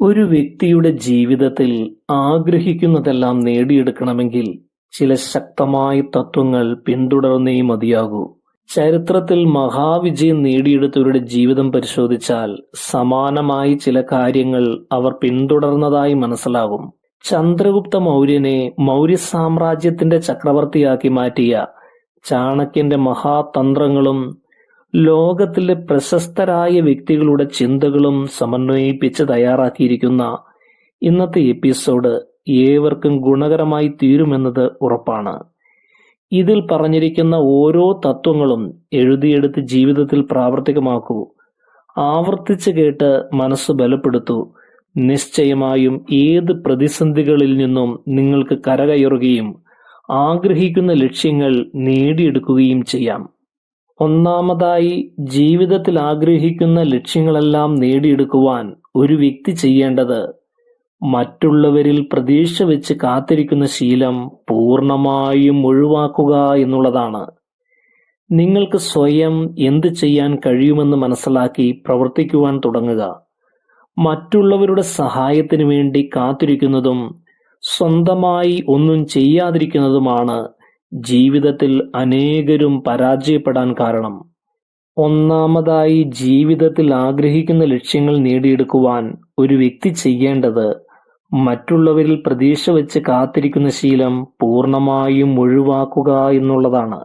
ഒരു വ്യക്തിയുടെ ജീവിതത്തിൽ ആഗ്രഹിക്കുന്നതെല്ലാം നേടിയെടുക്കണമെങ്കിൽ ചില ശക്തമായ തത്വങ്ങൾ പിന്തുടർന്നേ മതിയാകൂ. ചരിത്രത്തിൽ മഹാവിജയം നേടിയെടുത്തവരുടെ ജീവിതം പരിശോധിച്ചാൽ സമാനമായി ചില കാര്യങ്ങൾ അവർ പിന്തുടർന്നതായി മനസ്സിലാകും. ചന്ദ്രഗുപ്ത മൗര്യനെ മൗര്യ സാമ്രാജ്യത്തിന്റെ ചക്രവർത്തിയാക്കി മാറ്റിയ ചാണക്യന്റെ മഹാതന്ത്രങ്ങളും ലോകത്തിലെ പ്രശസ്തരായ വ്യക്തികളുടെ ചിന്തകളും സമന്വയിപ്പിച്ച് തയ്യാറാക്കിയിരിക്കുന്ന ഇന്നത്തെ എപ്പിസോഡ് ഏവർക്കും ഗുണകരമായി തീരുമെന്നത് ഉറപ്പാണ്. ഇതിൽ പറഞ്ഞിരിക്കുന്ന ഓരോ തത്വങ്ങളും എഴുതിയെടുത്ത് ജീവിതത്തിൽ പ്രാവർത്തികമാക്കൂ. ആവർത്തിച്ച് കേട്ട് മനസ്സ് ബലപ്പെടുത്തൂ. നിശ്ചയമായും ഏത് പ്രതിസന്ധികളിൽ നിന്നും നിങ്ങൾക്ക് കരകയറുകയും ആഗ്രഹിക്കുന്ന ലക്ഷ്യങ്ങൾ നേടിയെടുക്കുകയും ചെയ്യാം. ഒന്നാമതായി ജീവിതത്തിൽ ആഗ്രഹിക്കുന്ന ലക്ഷ്യങ്ങളെല്ലാം നേടിയെടുക്കുവാൻ ഒരു വ്യക്തി ചെയ്യേണ്ടത് മറ്റുള്ളവരിൽ പ്രതീക്ഷ വെച്ച് കാത്തിരിക്കുന്ന ശീലം പൂർണമായും ഒഴിവാക്കുക എന്നുള്ളതാണ്. നിങ്ങൾക്ക് സ്വയം എന്ത് ചെയ്യാൻ കഴിയുമെന്ന് മനസ്സിലാക്കി പ്രവർത്തിക്കുവാൻ തുടങ്ങുക. മറ്റുള്ളവരുടെ സഹായത്തിനു വേണ്ടി കാത്തിരിക്കുന്നതും സ്വന്തമായി ഒന്നും ചെയ്യാതിരിക്കുന്നതുമാണ് ജീവിതത്തിൽ അനേകരും പരാജയപ്പെടാൻ കാരണം. ഒന്നാമതായി ജീവിതത്തിൽ ആഗ്രഹിക്കുന്ന ലക്ഷ്യങ്ങൾ നേടിയെടുക്കുവാൻ ഒരു വ്യക്തി ചെയ്യേണ്ടത് മറ്റുള്ളവരിൽ പ്രതീക്ഷ വെച്ച് കാത്തിരിക്കുന്ന ശീലം പൂർണമായും ഒഴിവാക്കുക എന്നുള്ളതാണ്.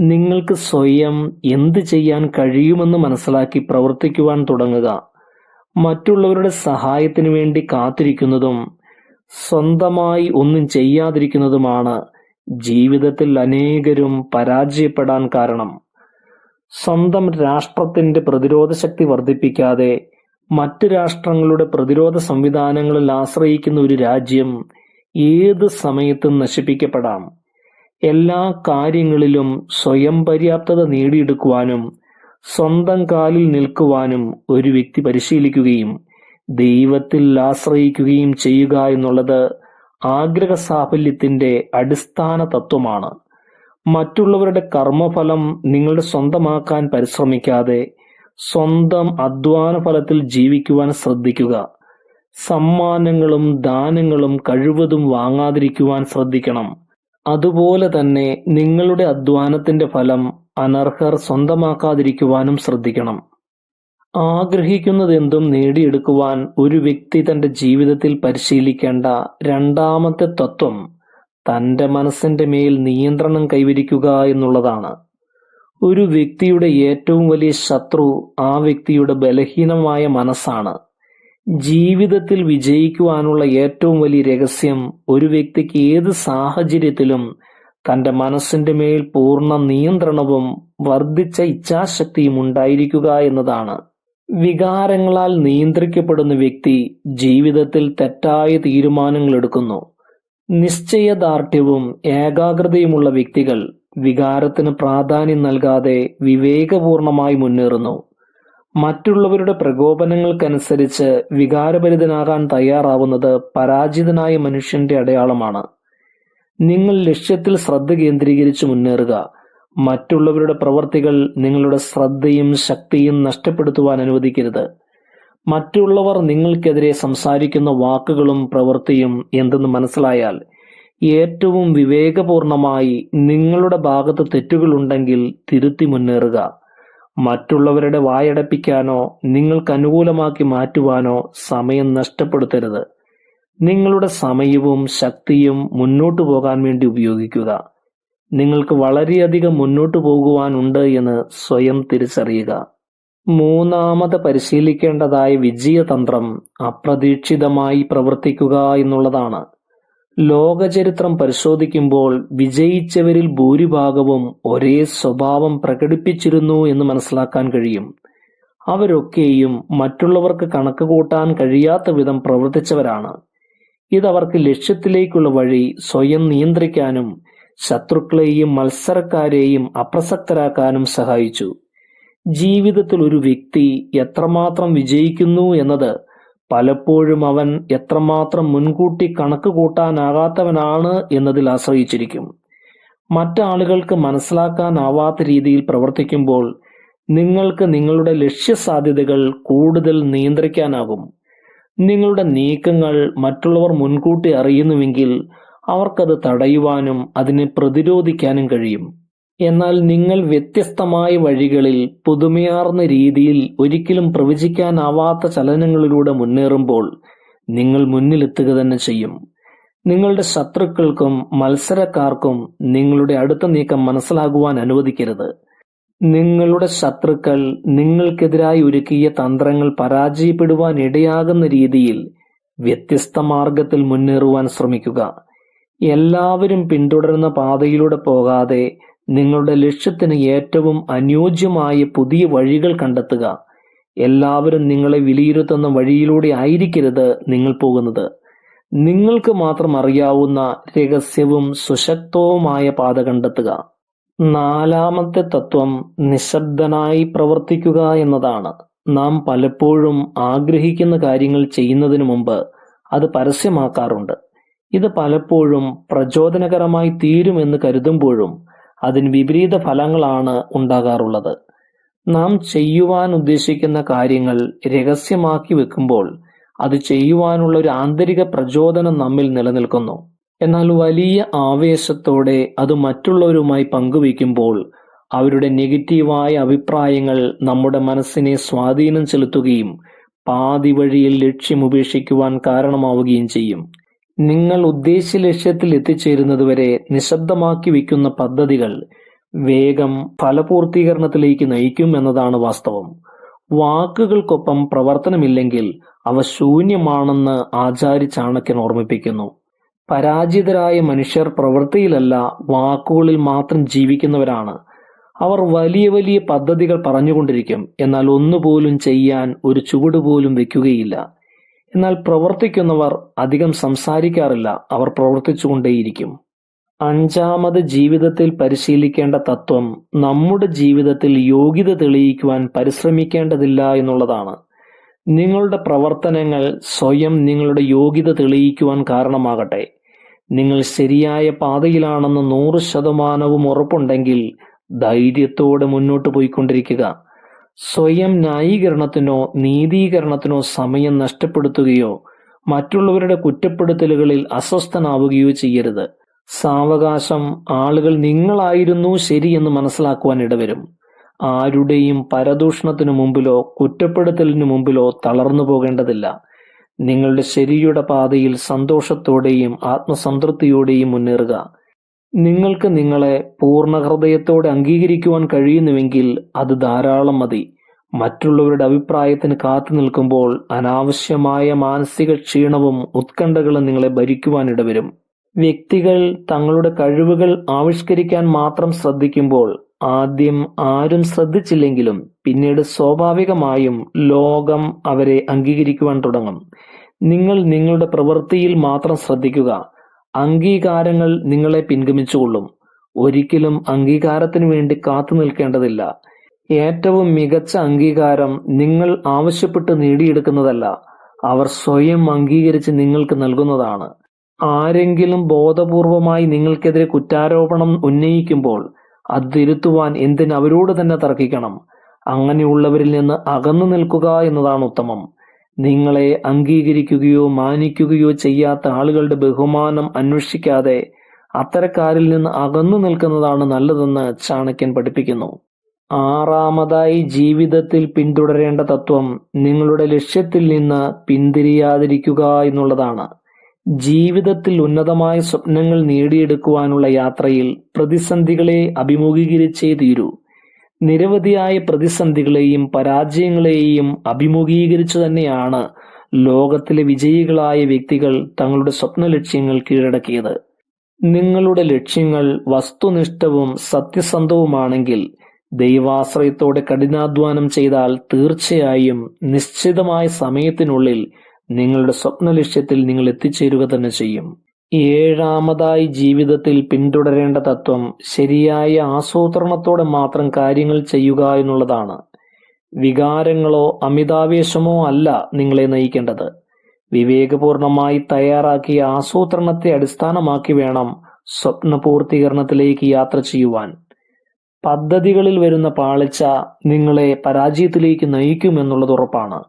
നിങ്ങൾക്ക് സ്വയം എന്ത് ചെയ്യാൻ കഴിയുമെന്ന് മനസ്സിലാക്കി പ്രവർത്തിക്കുവാൻ തുടങ്ങുക. മറ്റുള്ളവരുടെ സഹായത്തിനു വേണ്ടി കാത്തിരിക്കുന്നതും സ്വന്തമായി ഒന്നും ചെയ്യാതിരിക്കുന്നതുമാണ് ജീവിതത്തിൽ അനേകരും പരാജയപ്പെടാൻ കാരണം. സ്വന്തം രാഷ്ട്രത്തിന്റെ പ്രതിരോധ ശക്തി വർദ്ധിപ്പിക്കാതെ മറ്റ് രാഷ്ട്രങ്ങളുടെ പ്രതിരോധ സംവിധാനങ്ങളിൽ ആശ്രയിക്കുന്ന ഒരു രാജ്യം ഏത് സമയത്തും നശിപ്പിക്കപ്പെടാം. എല്ലാ കാര്യങ്ങളിലും സ്വയം പര്യാപ്തത നേടിയെടുക്കുവാനും സ്വന്തം കാലിൽ നിൽക്കുവാനും ഒരു വ്യക്തി പരിശീലിക്കുകയും ദൈവത്തിൽ ആശ്രയിക്കുകയും ചെയ്യുക എന്നുള്ളത് ആഗ്രഹ സാഫല്യത്തിന്റെ അടിസ്ഥാന തത്വമാണ്. മറ്റുള്ളവരുടെ കർമ്മഫലം നിങ്ങളുടെ സ്വന്തമാക്കാൻ പരിശ്രമിക്കാതെ സ്വന്തം അധ്വാന ഫലത്തിൽ ജീവിക്കുവാൻ ശ്രദ്ധിക്കുക. സമ്മാനങ്ങളും ദാനങ്ങളും കഴിവതും വാങ്ങാതിരിക്കുവാൻ ശ്രദ്ധിക്കണം. അതുപോലെ തന്നെ നിങ്ങളുടെ അധ്വാനത്തിന്റെ ഫലം അനർഹർ സ്വന്തമാക്കാതിരിക്കുവാനും ശ്രദ്ധിക്കണം. ആഗ്രഹിക്കുന്നതെന്തും നേടിയെടുക്കുവാൻ ഒരു വ്യക്തി തന്റെ ജീവിതത്തിൽ പരിശീലിക്കേണ്ട രണ്ടാമത്തെ തത്വം തന്റെ മനസ്സിന്റെ മേൽ നിയന്ത്രണം കൈവരിക്കുക എന്നുള്ളതാണ്. ഒരു വ്യക്തിയുടെ ഏറ്റവും വലിയ ശത്രു ആ വ്യക്തിയുടെ ബലഹീനമായ മനസ്സാണ്. ജീവിതത്തിൽ വിജയിക്കുവാനുള്ള ഏറ്റവും വലിയ രഹസ്യം ഒരു വ്യക്തിക്ക് ഏത് സാഹചര്യത്തിലും തന്റെ മനസ്സിന്റെ മേൽ പൂർണ നിയന്ത്രണവും വർദ്ധിച്ച ഇച്ഛാശക്തിയും ഉണ്ടായിരിക്കുക എന്നതാണ്. വികാരങ്ങളാൽ നിയന്ത്രിക്കപ്പെടുന്ന വ്യക്തി ജീവിതത്തിൽ തെറ്റായ തീരുമാനങ്ങൾ എടുക്കുന്നു. നിശ്ചയദാർഢ്യവും ഏകാഗ്രതയുമുള്ള വ്യക്തികൾ വികാരത്തിന് പ്രാധാന്യം നൽകാതെ വിവേകപൂർണമായി മുന്നേറുന്നു. മറ്റുള്ളവരുടെ പ്രകോപനങ്ങൾക്കനുസരിച്ച് വികാരഭരിതനാകാൻ തയ്യാറാവുന്നത് പരാജിതനായ മനുഷ്യന്റെ അടയാളമാണ്. നിങ്ങൾ ലക്ഷ്യത്തിൽ ശ്രദ്ധ കേന്ദ്രീകരിച്ച് മുന്നേറുക. മറ്റുള്ളവരുടെ പ്രവർത്തികൾ നിങ്ങളുടെ ശ്രദ്ധയും ശക്തിയും നഷ്ടപ്പെടുത്തുവാൻ അനുവദിക്കരുത്. മറ്റുള്ളവർ നിങ്ങൾക്കെതിരെ സംസാരിക്കുന്ന വാക്കുകളും പ്രവൃത്തിയും എന്തെന്ന് മനസ്സിലായാൽ ഏറ്റവും വിവേകപൂർണമായി നിങ്ങളുടെ ഭാഗത്ത് തെറ്റുകളുണ്ടെങ്കിൽ തിരുത്തി മുന്നേറുക. മറ്റുള്ളവരുടെ വായടപ്പിക്കാനോ നിങ്ങൾക്ക് അനുകൂലമാക്കി മാറ്റുവാനോ സമയം നഷ്ടപ്പെടുത്തരുത്. നിങ്ങളുടെ സമയവും ശക്തിയും മുന്നോട്ടു പോകാൻ വേണ്ടി ഉപയോഗിക്കുക. നിങ്ങൾക്ക് വളരെയധികം മുന്നോട്ടു പോകുവാനുണ്ട് എന്ന് സ്വയം തിരിച്ചറിയുക. മൂന്നാമത് പരിശീലിക്കേണ്ടതായ വിജയതന്ത്രം അപ്രതീക്ഷിതമായി പ്രവർത്തിക്കുക എന്നുള്ളതാണ്. ലോകചരിത്രം പരിശോധിക്കുമ്പോൾ വിജയിച്ചവരിൽ ഭൂരിഭാഗവും ഒരേ സ്വഭാവം പ്രകടിപ്പിച്ചിരുന്നു എന്ന് മനസ്സിലാക്കാൻ കഴിയും. അവരൊക്കെയും മറ്റുള്ളവർക്ക് കണക്ക് കൂട്ടാൻ കഴിയാത്ത വിധം പ്രവർത്തിച്ചവരാണ്. ഇതവർക്ക് ലക്ഷ്യത്തിലേക്കുള്ള വഴി സ്വയം നിയന്ത്രിക്കാനും ശത്രുക്കളെയും മത്സരക്കാരെയും അപ്രസക്തരാക്കാനും സഹായിച്ചു. ജീവിതത്തിൽ ഒരു വ്യക്തി എത്രമാത്രം വിജയിക്കുന്നു എന്നത് പലപ്പോഴും അവൻ എത്രമാത്രം മുൻകൂട്ടി കണക്ക് കൂട്ടാനാകാത്തവനാണ് എന്നതിൽ ആശ്രയിച്ചിരിക്കും. മറ്റാളുകൾക്ക് മനസ്സിലാക്കാനാവാത്ത രീതിയിൽ പ്രവർത്തിക്കുമ്പോൾ നിങ്ങൾക്ക് നിങ്ങളുടെ ലക്ഷ്യസാധ്യതകൾ കൂടുതൽ നിയന്ത്രിക്കാനാകും. നിങ്ങളുടെ നീക്കങ്ങൾ മറ്റുള്ളവർ മുൻകൂട്ടി അറിയുന്നുവെങ്കിൽ അവർക്കത് തടയുവാനും അതിനെ പ്രതിരോധിക്കാനും കഴിയും. എന്നാൽ നിങ്ങൾ വ്യത്യസ്തമായ വഴികളിൽ പുതുമയാർന്ന രീതിയിൽ ഒരിക്കലും പ്രവചിക്കാനാവാത്ത ചലനങ്ങളിലൂടെ മുന്നേറുമ്പോൾ നിങ്ങൾ മുന്നിലെത്തുക തന്നെ ചെയ്യും. നിങ്ങളുടെ ശത്രുക്കൾക്കും മത്സരക്കാർക്കും നിങ്ങളുടെ അടുത്ത നീക്കം മനസ്സിലാകുവാൻ അനുവദിക്കരുത്. നിങ്ങളുടെ ശത്രുക്കൾ നിങ്ങൾക്കെതിരായി ഒരുക്കിയ തന്ത്രങ്ങൾ പരാജയപ്പെടുവാൻ ഇടയാകുന്ന രീതിയിൽ വ്യത്യസ്ത മാർഗത്തിൽ മുന്നേറുവാൻ ശ്രമിക്കുക. എല്ലാവരും പിന്തുടരുന്ന പാതയിലൂടെ പോകാതെ നിങ്ങളുടെ ലക്ഷ്യത്തിന് ഏറ്റവും അനുയോജ്യമായ പുതിയ വഴികൾ കണ്ടെത്തുക. എല്ലാവരും നിങ്ങളെ വിലയിരുത്തുന്ന വഴിയിലൂടെ ആയിരിക്കരുത് നിങ്ങൾ പോകുന്നത്. നിങ്ങൾക്ക് മാത്രം അറിയാവുന്ന രഹസ്യവും സുശക്തവുമായ പാത കണ്ടെത്തുക. നാലാമത്തെ തത്വം നിശബ്ദനായി പ്രവർത്തിക്കുക എന്നതാണ്. നാം പലപ്പോഴും ആഗ്രഹിക്കുന്ന കാര്യങ്ങൾ ചെയ്യുന്നതിന് മുമ്പ് അത് പരസ്യമാക്കാറുണ്ട്. ഇത് പലപ്പോഴും പ്രചോദനകരമായി തീരുമെന്ന് കരുതുമ്പോഴും അതിന് വിപരീത ഫലങ്ങളാണ് ഉണ്ടാകാറുള്ളത്. നാം ചെയ്യുവാൻ ഉദ്ദേശിക്കുന്ന കാര്യങ്ങൾ രഹസ്യമാക്കി വെക്കുമ്പോൾ അത് ചെയ്യുവാനുള്ള ഒരു ആന്തരിക പ്രചോദനം നമ്മിൽ നിലനിൽക്കുന്നു. എന്നാൽ വലിയ ആവേശത്തോടെ അത് മറ്റുള്ളവരുമായി പങ്കുവയ്ക്കുമ്പോൾ അവരുടെ നെഗറ്റീവായ അഭിപ്രായങ്ങൾ നമ്മുടെ മനസ്സിനെ സ്വാധീനം ചെലുത്തുകയും പാതി വഴിയിൽ ലക്ഷ്യം ഉപേക്ഷിക്കുവാൻ കാരണമാവുകയും ചെയ്യും. നിങ്ങൾ ഉദ്ദേശ ലക്ഷ്യത്തിൽ എത്തിച്ചേരുന്നതുവരെ നിശബ്ദമാക്കി വയ്ക്കുന്ന പദ്ധതികൾ വേഗം ഫലപൂർത്തീകരണത്തിലേക്ക് നയിക്കും എന്നതാണ് വാസ്തവം. വാക്കുകൾക്കൊപ്പം പ്രവർത്തനമില്ലെങ്കിൽ അവ ശൂന്യമാണെന്ന് ആചാര്യ ചാണക്യൻ ഓർമ്മിപ്പിക്കുന്നു. പരാജിതരായ മനുഷ്യർ പ്രവൃത്തിയിലല്ല വാക്കുകളിൽ മാത്രം ജീവിക്കുന്നവരാണ്. അവർ വലിയ വലിയ പദ്ധതികൾ പറഞ്ഞുകൊണ്ടിരിക്കും എന്നാൽ ഒന്നുപോലും ചെയ്യാൻ ഒരു ചുവട് പോലും വെക്കുകയില്ല എന്നാൽ പ്രവർത്തിക്കുന്നവർ അധികം സംസാരിക്കാറില്ല. അവർ പ്രവർത്തിച്ചുകൊണ്ടേയിരിക്കും. അഞ്ചാമത് ജീവിതത്തിൽ പരിശീലിക്കേണ്ട തത്വം നമ്മുടെ ജീവിതത്തിൽ യോഗ്യത തെളിയിക്കുവാൻ പരിശ്രമിക്കേണ്ടതില്ല എന്നുള്ളതാണ്. നിങ്ങളുടെ പ്രവർത്തനങ്ങൾ സ്വയം നിങ്ങളുടെ യോഗ്യത തെളിയിക്കുവാൻ കാരണമാകട്ടെ. നിങ്ങൾ ശരിയായ പാതയിലാണെന്ന് നൂറ് ശതമാനവും ഉറപ്പുണ്ടെങ്കിൽ ധൈര്യത്തോടെ മുന്നോട്ട് പോയിക്കൊണ്ടിരിക്കുക. സ്വയം ന്യായീകരണത്തിനോ നീതീകരണത്തിനോ സമയം നഷ്ടപ്പെടുത്തുകയോ മറ്റുള്ളവരുടെ കുറ്റപ്പെടുത്തലുകളിൽ അസ്വസ്ഥനാവുകയോ ചെയ്യരുത്. സാവകാശം ആളുകൾ നിങ്ങളായിരുന്നു ശരിയെന്ന് മനസ്സിലാക്കുവാൻ ഇടവരും. ആരുടെയും പരദൂഷണത്തിനു മുമ്പിലോ കുറ്റപ്പെടുത്തലിനു മുമ്പിലോ തളർന്നു പോകേണ്ടതില്ല. നിങ്ങളുടെ ശരിയുടെ പാതയിൽ സന്തോഷത്തോടെയും ആത്മസംതൃപ്തിയോടെയും മുന്നേറുക. നിങ്ങൾക്ക് നിങ്ങളെ പൂർണ ഹൃദയത്തോടെ അംഗീകരിക്കുവാൻ കഴിയുന്നുവെങ്കിൽ അത് ധാരാളം മതി. മറ്റുള്ളവരുടെ അഭിപ്രായത്തിന് കാത്തു നിൽക്കുമ്പോൾ അനാവശ്യമായ മാനസിക ക്ഷീണവും ഉത്കണ്ഠകളും നിങ്ങളെ ഭരിക്കുവാൻ ഇടവരും. വ്യക്തികൾ തങ്ങളുടെ കഴിവുകൾ ആവിഷ്കരിക്കാൻ മാത്രം ശ്രദ്ധിക്കുമ്പോൾ ആദ്യം ആരും ശ്രദ്ധിച്ചില്ലെങ്കിലും പിന്നീട് സ്വാഭാവികമായും ലോകം അവരെ അംഗീകരിക്കുവാൻ തുടങ്ങും. നിങ്ങൾ നിങ്ങളുടെ പ്രവൃത്തിയിൽ മാത്രം ശ്രദ്ധിക്കുക. അംഗീകാരങ്ങൾ നിങ്ങളെ പിൻഗമിച്ചുകൊള്ളും. ഒരിക്കലും അംഗീകാരത്തിനു വേണ്ടി കാത്തു നിൽക്കേണ്ടതില്ല. ഏറ്റവും മികച്ച അംഗീകാരം നിങ്ങൾ ആവശ്യപ്പെട്ട് നേടിയെടുക്കുന്നതല്ല അവർ സ്വയം അംഗീകരിച്ച് നിങ്ങൾക്ക് നൽകുന്നതാണ്. ആരെങ്കിലും ബോധപൂർവമായി നിങ്ങൾക്കെതിരെ കുറ്റാരോപണം ഉന്നയിക്കുമ്പോൾ അത് തിരുത്തുവാൻ എന്തിന് അവരോട് തന്നെ തർക്കിക്കണം? അങ്ങനെയുള്ളവരിൽ നിന്ന് അകന്നു നിൽക്കുക എന്നതാണ് ഉത്തമം. നിങ്ങളെ അംഗീകരിക്കുകയോ മാനിക്കുകയോ ചെയ്യാത്ത ആളുകളുടെ ബഹുമാനം അന്വേഷിക്കാതെ അത്തരക്കാരിൽ നിന്ന് അകന്നു നിൽക്കുന്നതാണ് നല്ലതെന്ന് ചാണക്യൻ പഠിപ്പിക്കുന്നു. ആറാമതായി ജീവിതത്തിൽ പിന്തുടരേണ്ട തത്വം നിങ്ങളുടെ ലക്ഷ്യത്തിൽ നിന്ന് പിന്തിരിയാതിരിക്കുക എന്നുള്ളതാണ്. ജീവിതത്തിൽ ഉന്നതമായ സ്വപ്നങ്ങൾ നേടിയെടുക്കുവാനുള്ള യാത്രയിൽ പ്രതിസന്ധികളെ അഭിമുഖീകരിച്ചേ തീരൂ. നിരവധിയായ പ്രതിസന്ധികളെയും പരാജയങ്ങളെയും അഭിമുഖീകരിച്ചു തന്നെയാണ് ലോകത്തിലെ വിജയികളായ വ്യക്തികൾ തങ്ങളുടെ സ്വപ്ന ലക്ഷ്യങ്ങൾ കീഴടക്കിയത്. നിങ്ങളുടെ ലക്ഷ്യങ്ങൾ വസ്തുനിഷ്ഠവും സത്യസന്ധവുമാണെങ്കിൽ ദൈവാശ്രയത്തോടെ കഠിനാധ്വാനം ചെയ്താൽ തീർച്ചയായും നിശ്ചിതമായ സമയത്തിനുള്ളിൽ നിങ്ങളുടെ സ്വപ്ന ലക്ഷ്യത്തിൽ നിങ്ങൾ എത്തിച്ചേരുക തന്നെ ചെയ്യും. ഏഴാമതായി ജീവിതത്തിൽ പിന്തുടരേണ്ട തത്വം ശരിയായ ആസൂത്രണത്തോടെ മാത്രം കാര്യങ്ങൾ ചെയ്യുക എന്നുള്ളതാണ്. വികാരങ്ങളോ അമിതാവേശമോ അല്ല നിങ്ങളെ നയിക്കേണ്ടത്. വിവേകപൂർണമായി തയ്യാറാക്കിയ ആസൂത്രണത്തെ അടിസ്ഥാനമാക്കി വേണം സ്വപ്ന പൂർത്തീകരണത്തിലേക്ക് യാത്ര ചെയ്യുവാൻ. പദ്ധതികളിൽ വരുന്ന പാളിച്ച നിങ്ങളെ പരാജയത്തിലേക്ക് നയിക്കുമെന്നുള്ളത് ഉറപ്പാണ്.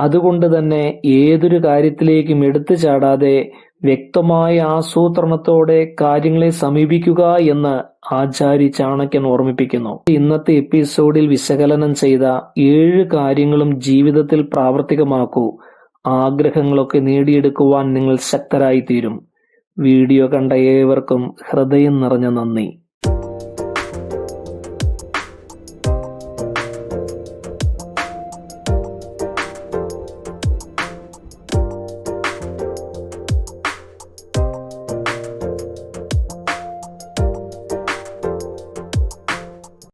അതുകൊണ്ട് തന്നെ ഏതൊരു കാര്യത്തിലേക്കും എടുത്തു ചാടാതെ വ്യക്തമായ ആസൂത്രണത്തോടെ കാര്യങ്ങളെ സമീപിക്കുക എന്ന് ആചാരി ചാണക്യൻ ഓർമ്മിപ്പിക്കുന്നു. ഇന്നത്തെ എപ്പിസോഡിൽ വിശകലനം ചെയ്ത ഏഴ് കാര്യങ്ങളും ജീവിതത്തിൽ പ്രാവർത്തികമാക്കൂ. ആഗ്രഹങ്ങളൊക്കെ നേടിയെടുക്കുവാൻ നിങ്ങൾ ശക്തരായി തീരും വീഡിയോ കണ്ട ഏവർക്കും ഹൃദയം നിറഞ്ഞ നന്ദി.